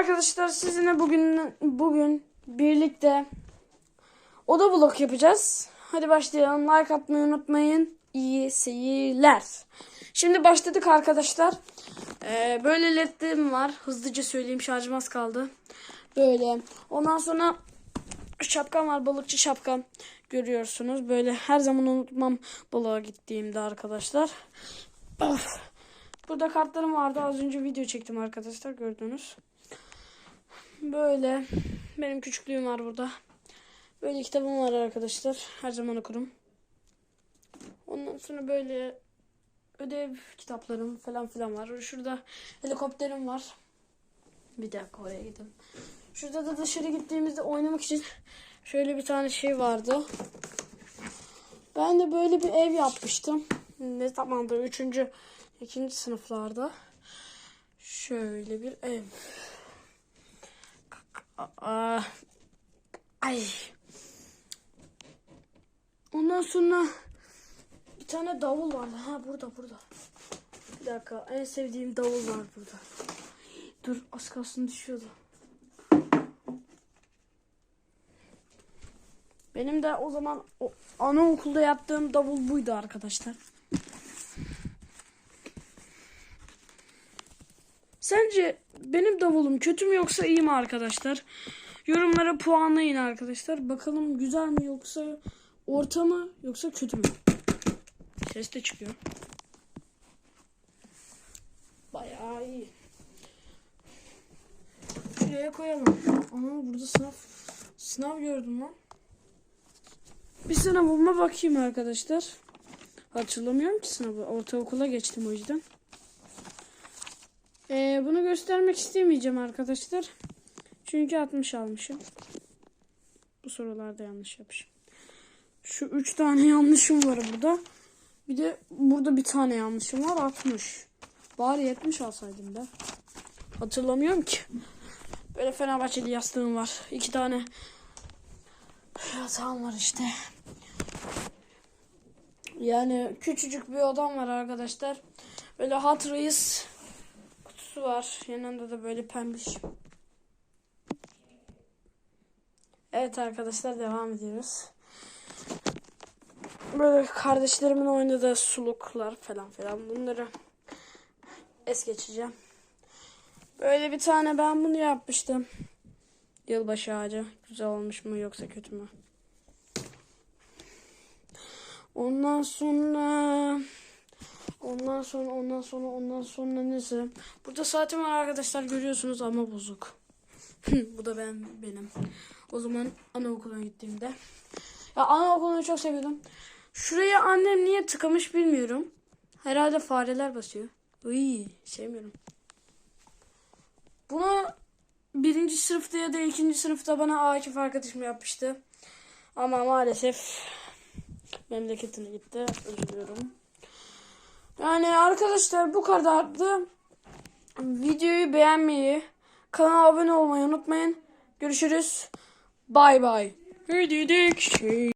arkadaşlar sizinle bugün bugün birlikte oda blok yapacağız. Hadi başlayalım. Like atmayı unutmayın. İyi seyirler. Şimdi başladık arkadaşlar. Ee, böyle ledlerim var. Hızlıca söyleyeyim şarjım az kaldı. Böyle. Ondan sonra şapkam var. Balıkçı şapkam. Görüyorsunuz. Böyle her zaman unutmam balığa gittiğimde arkadaşlar. Of. Burada kartlarım vardı. Az önce video çektim arkadaşlar. Gördünüz. Böyle. Benim küçüklüğüm var burada. Böyle kitabım var arkadaşlar. Her zaman okurum. Ondan sonra böyle ödev kitaplarım falan filan var. Şurada helikopterim var. Bir dakika oraya gidelim. Şurada da dışarı gittiğimizde oynamak için şöyle bir tane şey vardı. Ben de böyle bir ev yapmıştım. Ne zamandır? Üçüncü, ikinci sınıflarda. Şöyle bir ev. Ay. Ondan sonra bir tane davul vardı. Ha burada burada. Bir dakika. En sevdiğim davul var burada. Dur az kalsın düşüyordu. Benim de o zaman o anaokulda yaptığım davul buydu arkadaşlar. Sence benim davulum kötü mü yoksa iyi mi arkadaşlar? Yorumlara puanlayın arkadaşlar. Bakalım güzel mi yoksa orta mı yoksa kötü mü? Ses de çıkıyor. Bayağı iyi. Şuraya koyalım. Ama burada sınav sınav gördüm lan. Bir sınavıma bakayım arkadaşlar. Hatırlamıyorum ki sınavı. Ortaokula geçtim o yüzden. Ee, bunu göstermek istemeyeceğim arkadaşlar. Çünkü 60 almışım. Bu sorularda yanlış yapmışım. Şu 3 tane yanlışım var burada. Bir de burada bir tane yanlışım var 60. Bari 70 alsaydım da. Hatırlamıyorum ki. Böyle Fenerbahçeli yastığım var. İki tane yatağım var işte. Yani küçücük bir odam var arkadaşlar. Böyle Hot Reis kutusu var. Yanında da böyle pembiş. Evet arkadaşlar devam ediyoruz. Böyle kardeşlerimin oynadığı suluklar falan filan bunları es geçeceğim. Böyle bir tane ben bunu yapmıştım. Yılbaşı ağacı. Güzel olmuş mu yoksa kötü mü? Ondan sonra ondan sonra ondan sonra ondan sonra neyse. Burada saatim var arkadaşlar görüyorsunuz ama bozuk. Bu da ben benim. O zaman anaokuluna gittiğimde. Ya anaokulunu çok seviyordum. Şuraya annem niye tıkamış bilmiyorum. Herhalde fareler basıyor. Iy, sevmiyorum. Bunu birinci sınıfta ya da ikinci sınıfta bana Akif arkadaşım yapmıştı. Ama maalesef memleketine gitti. Üzülüyorum. Yani arkadaşlar bu kadardı. Videoyu beğenmeyi, kanala abone olmayı unutmayın. Görüşürüz. Bay bay. Hadi şey.